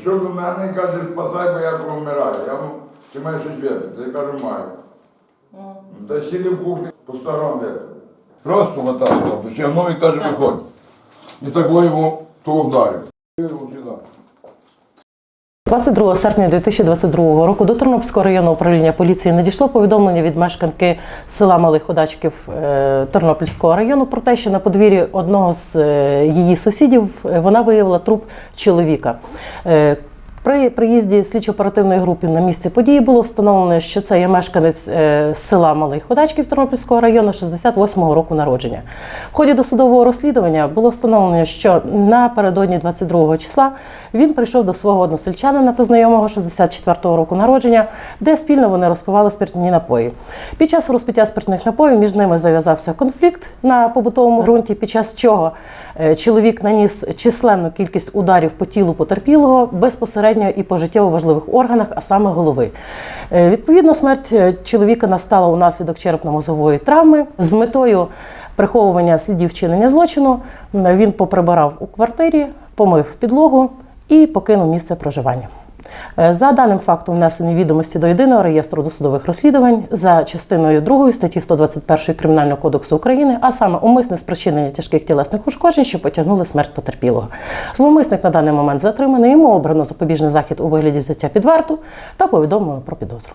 Прийшов до мене каже, спасай, бо я помираю. Я чи маю щось випити? Я кажу, маю. Та сіли в кухні по старому випити. Просто отак, потягнув новий каже, виходь. І так йому то вдарив. Вирвав сюди. 22 серпня 2022 року до Тернопільського районного управління поліції надійшло повідомлення від мешканки села Малих Ходачків е, Тернопільського району про те, що на подвір'ї одного з е, її сусідів е, вона виявила труп чоловіка. При приїзді слідчо-оперативної групи на місце події було встановлено, що це є мешканець е, села Малих Ходачків Тернопільського району 68-го року народження. В ході досудового розслідування було встановлено, що напередодні 22 числа він прийшов до свого односельчанина та знайомого 64-го року народження, де спільно вони розпивали спиртні напої. Під час розпиття спиртних напоїв між ними зав'язався конфлікт на побутовому ґрунті, під час чого е, чоловік наніс численну кількість ударів по тілу потерпілого безпосередньо і по життєво важливих органах, а саме голови. Е, Відповідно, смерть е, чоловіка настала унаслідок черепно-мозгової травми з метою приховування слідів вчинення злочину. Він поприбирав у квартирі, помив підлогу і покинув місце проживання. Е, За даним фактом внесені відомості до єдиного реєстру досудових розслідувань за частиною 2 статті 121 Кримінального кодексу України, а саме умисне спричинення тяжких тілесних ушкоджень, що потягнули смерть потерпілого. Зловмисник на даний момент затриманий, йому обрано запобіжний захід у вигляді взяття під варту та повідомлено про підозру.